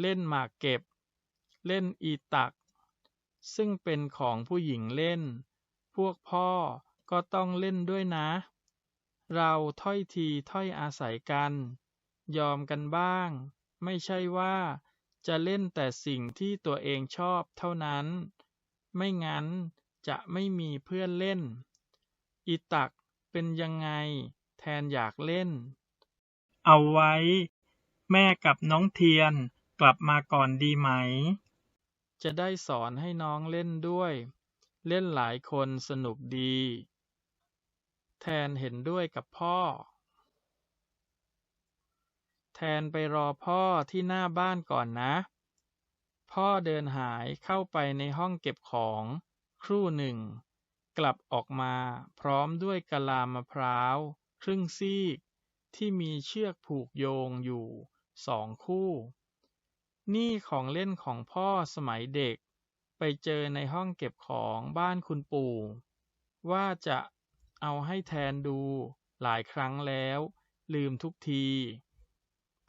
เล่นหมากเก็บ เล่นอีตัก ซึ่งเป็นของผู้หญิงเล่น พวกพ่อก็ต้องเล่นด้วยนะ เราถ้อยทีถ้อยอาศัยกัน ยอมกันบ้าง ไม่ใช่ว่าจะเล่นแต่สิ่งที่ตัวเองชอบเท่านั้น ไม่งั้นจะไม่มีเพื่อนเล่น อีตักเป็นยังไง แทนอยากเล่น เอาไว้ แม่กับน้องเทียน กลับมาก่อนดีไหม จะได้สอนให้น้องเล่นด้วย เล่นหลายคนสนุกดี แทนเห็นด้วยกับพ่อ แทนไปรอพ่อที่หน้าบ้านก่อนนะ พ่อเดินหายเข้าไปในห้องเก็บของ ครู่หนึ่ง กลับออกมาพร้อมด้วยกะลามะพร้าว ครึ่งซีกที่มีเชือกผูกโยงอยู่สองคู่ นี่ของเล่นของพ่อสมัยเด็ก ไปเจอในห้องเก็บของบ้านคุณปู่ ว่าจะเอาให้แทนดูหลายครั้งแล้ว ลืมทุกที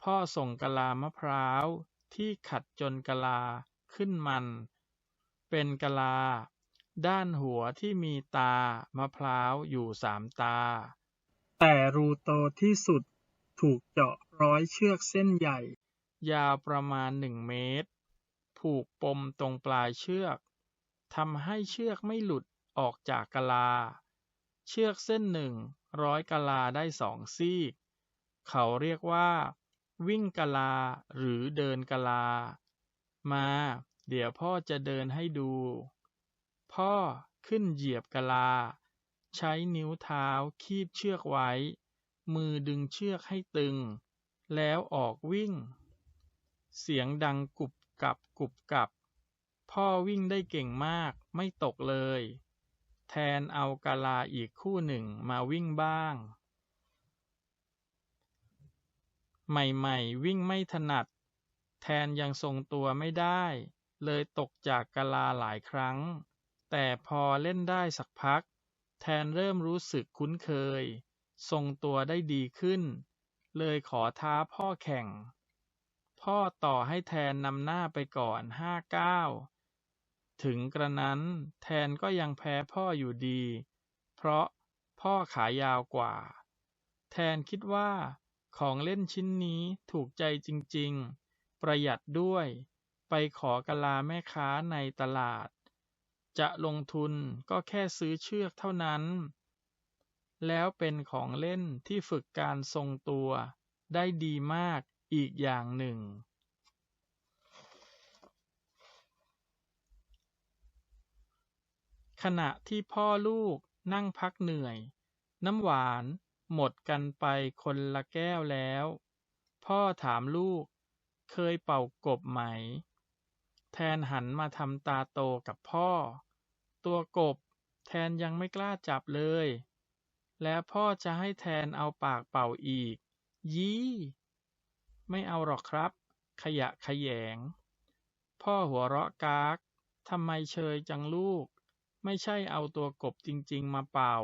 พ่อส่งกะลามะพร้าวที่ขัดจนกะลาขึ้นมัน เป็นกะลา ด้านหัวที่มีตามะพร้าวอยู่สามตา แต่รูโตที่สุดถูกเจาะร้อยเชือกเส้นใหญ่ ยาวประมาณหนึ่งเมตร ผูกปมตรงปลายเชือกทำให้เชือกไม่หลุดออกจากกะลา เชือกเส้นหนึ่งร้อยกะลาได้สองซีกเขาเรียกว่า วิ่งกะลาหรือเดินกะลา มา เดี๋ยวพ่อจะเดินให้ดู พ่อขึ้นเหยียบกะลา ใช้นิ้วเท้าคีบเชือกไว้ มือดึงเชือกให้ตึง แล้วออกวิ่ง เสียงดังกุบกับกุบกับ พ่อวิ่งได้เก่งมากไม่ตกเลย แทนเอากะลาอีกคู่หนึ่งมาวิ่งบ้าง ใหม่ๆ วิ่งไม่ถนัด แทนยังทรงตัวไม่ได้ เลยตกจากกะลาหลายครั้ง แต่พอเล่นได้สักพัก แทนเริ่มรู้สึกคุ้นเคย ทรงตัวได้ดีขึ้น เลยขอท้าพ่อแข่ง พ่อต่อให้แทนนำหน้าไปก่อนห้าก้าถึงกระนั้นแทนก็ยังแพ้พ่ออยู่ดี เพราะพ่อขายาวกว่า แทนคิดว่า ของเล่นชิ้นนี้ถูกใจจริงๆ ประหยัดด้วย ไปขอกะลาแม่ค้าในตลาด จะลงทุนก็แค่ซื้อเชือกเท่านั้น แล้วเป็นของเล่นที่ฝึกการทรงตัวได้ดีมาก อีกอย่างหนึ่งขณะที่พ่อลูกนั่งพักเหนื่อย น้ำหวานหมดกันไปคนละแก้วแล้ว พ่อถามลูกเคยเป่ากบไหม แทนหันมาทำตาโตกับพ่อ ตัวกบแทนยังไม่กล้าจับเลย แล้วพ่อจะให้แทนเอาปากเป่าอีก ยี้ ไม่เอาหรอกครับ ขยะแขยง พ่อหัวเราะกาก ทำไมเชยจังลูก ไม่ใช่เอาตัวกบจริงๆมาเป่า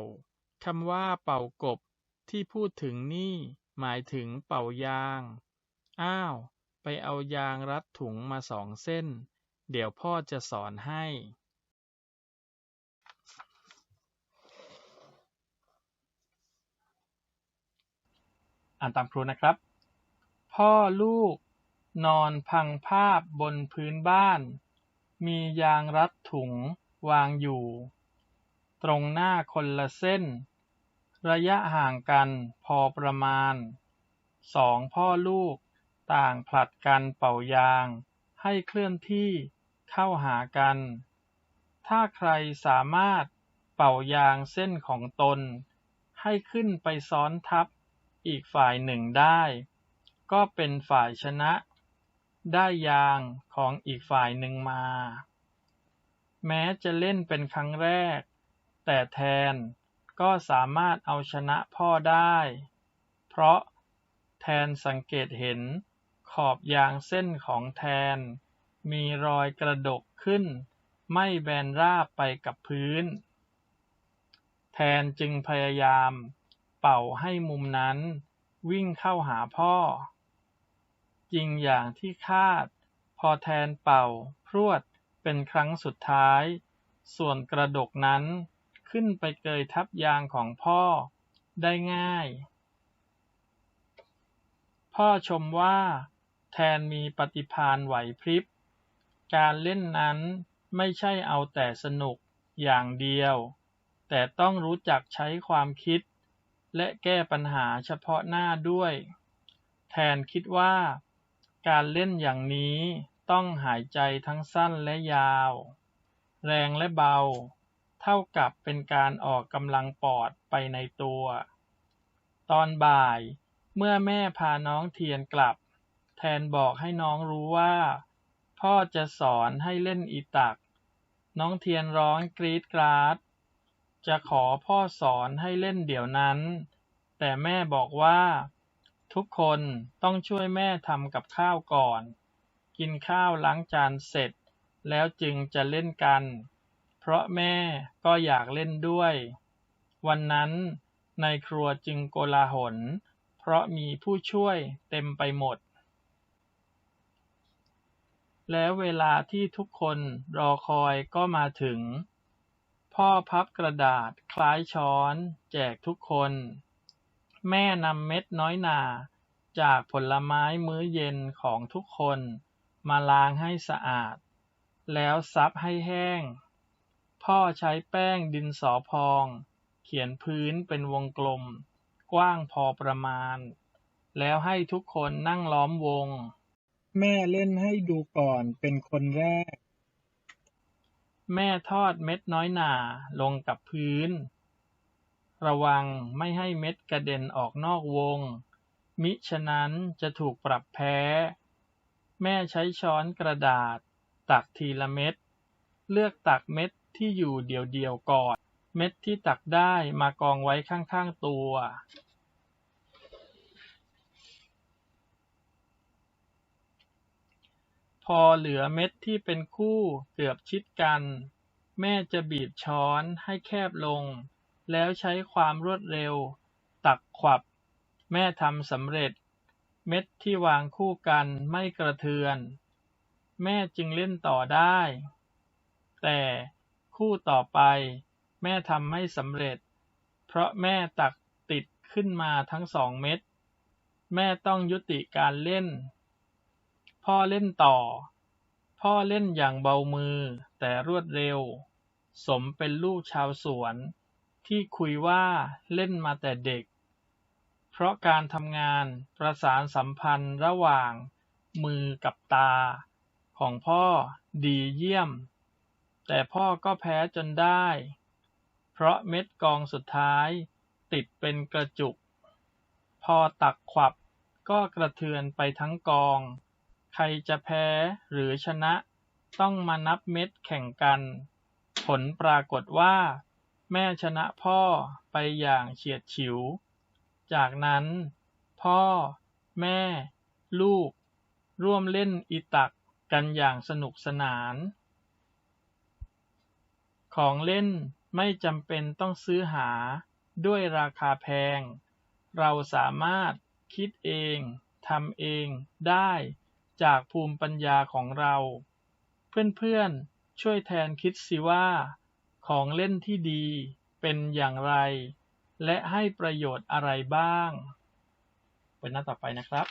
คำว่าเป่ากบที่พูดถึงนี่ หมายถึงเป่ายาง อ้าว ไปเอายางรัดถุงมาสองเส้น เดี๋ยวพ่อจะสอนให้ อ่านตามครูนะครับ พ่อลูกนอนพังภาพบนพื้นบ้าน มียางรัดถุงวางอยู่ ตรงหน้าคนละเส้น ระยะห่างกันพอประมาณ สองพ่อลูกต่างผลัดกันเป่ายางให้เคลื่อนที่เข้าหากัน ถ้าใครสามารถเป่ายางเส้นของตน ให้ขึ้นไปซ้อนทับอีกฝ่ายหนึ่งได้ ก็เป็นฝ่ายชนะได้ยางของอีกฝ่ายหนึ่งมา แม้จะเล่นเป็นครั้งแรก แต่แทนก็สามารถเอาชนะพ่อได้ เพราะแทนสังเกตเห็นขอบยางเส้นของแทน มีรอยกระดกขึ้น ไม่แบนราบไปกับพื้น แทนจึงพยายามเป่าให้มุมนั้นวิ่งเข้าหาพ่อ จริงอย่างที่คาด พอแทนเป่าพรวดเป็นครั้งสุดท้าย ส่วนกระดกนั้นขึ้นไปเกยทับยางของพ่อได้ง่าย พ่อชมว่าแทนมีปฏิภาณไหวพริบ การเล่นนั้นไม่ใช่เอาแต่สนุกอย่างเดียว แต่ต้องรู้จักใช้ความคิด และแก้ปัญหาเฉพาะหน้าด้วย แทนคิดว่า การเล่นอย่างนี้ต้องหายใจทั้งสั้นและยาว แรงและเบา เท่ากับเป็นการออกกำลังปอดไปในตัว ตอนบ่ายเมื่อแม่พาน้องเทียนกลับ แทนบอกให้น้องรู้ว่า พ่อจะสอนให้เล่นอีตัก น้องเทียนร้องกรีดกราด จะขอพ่อสอนให้เล่นเดี๋ยวนั้น แต่แม่บอกว่า ทุกคนต้องช่วยแม่ทำกับข้าวก่อน กินข้าวล้างจานเสร็จแล้วจึงจะเล่นกัน เพราะแม่ก็อยากเล่นด้วย วันนั้นในครัวจึงโกลาหล เพราะมีผู้ช่วยเต็มไปหมด แล้วเวลาที่ทุกคนรอคอยก็มาถึง พ่อพับกระดาษคล้ายช้อน แจกทุกคน แม่นำเม็ดน้อยหนาจากผลไม้มื้อเย็นของทุกคนมาล้างให้สะอาด แล้วซับให้แห้ง พ่อใช้แป้งดินสอพอง เขียนพื้นเป็นวงกลม กว้างพอประมาณ แล้วให้ทุกคนนั่งล้อมวง แม่เล่นให้ดูก่อนเป็นคนแรก แม่ทอดเม็ดน้อยหนาลงกับพื้น ระวังไม่ให้เม็ดกระเด็นออกนอกวง มิฉะนั้นจะถูกปรับแพ้ แม่ใช้ช้อนกระดาษ ตักทีละเม็ด เลือกตักเม็ดที่อยู่เดี่ยวๆก่อน เม็ดที่ตักได้มากองไว้ข้างๆตัว พอเหลือเม็ดที่เป็นคู่เกือบชิดกัน แม่จะบีบช้อนให้แคบลง แล้วใช้ความรวดเร็ว ตักขวับ แม่ทำสำเร็จ เม็ดที่วางคู่กันไม่กระเทือน แม่จึงเล่นต่อได้ แต่คู่ต่อไป แม่ทำไม่สำเร็จ เพราะแม่ตักติดขึ้นมาทั้งสองเม็ด แม่ต้องยุติการเล่น พ่อเล่นต่อ พ่อเล่นอย่างเบามือแต่รวดเร็ว สมเป็นลูกชาวสวน ที่คุยว่าเล่นมาแต่เด็ก เพราะการทำงานประสานสัมพันธ์ระหว่างมือกับตาของพ่อดีเยี่ยม แต่พ่อก็แพ้จนได้ เพราะเม็ดกองสุดท้ายติดเป็นกระจุก พอตักขวับก็กระเทือนไปทั้งกอง ใครจะแพ้หรือชนะต้องมานับเม็ดแข่งกัน ผลปรากฏว่า แม่ชนะพ่อไปอย่างเฉียดฉิว จากนั้น พ่อ แม่ ลูก ร่วมเล่นอีตักกันอย่างสนุกสนาน ของเล่นไม่จำเป็นต้องซื้อหาด้วยราคาแพง เราสามารถคิดเองทำเองได้จากภูมิปัญญาของเรา เพื่อนๆ ช่วยแทนคิดสิว่า ของเล่นที่ดีเป็นอย่างไร และให้ประโยชน์อะไรบ้าง เป็นหน้าต่อไปนะครับ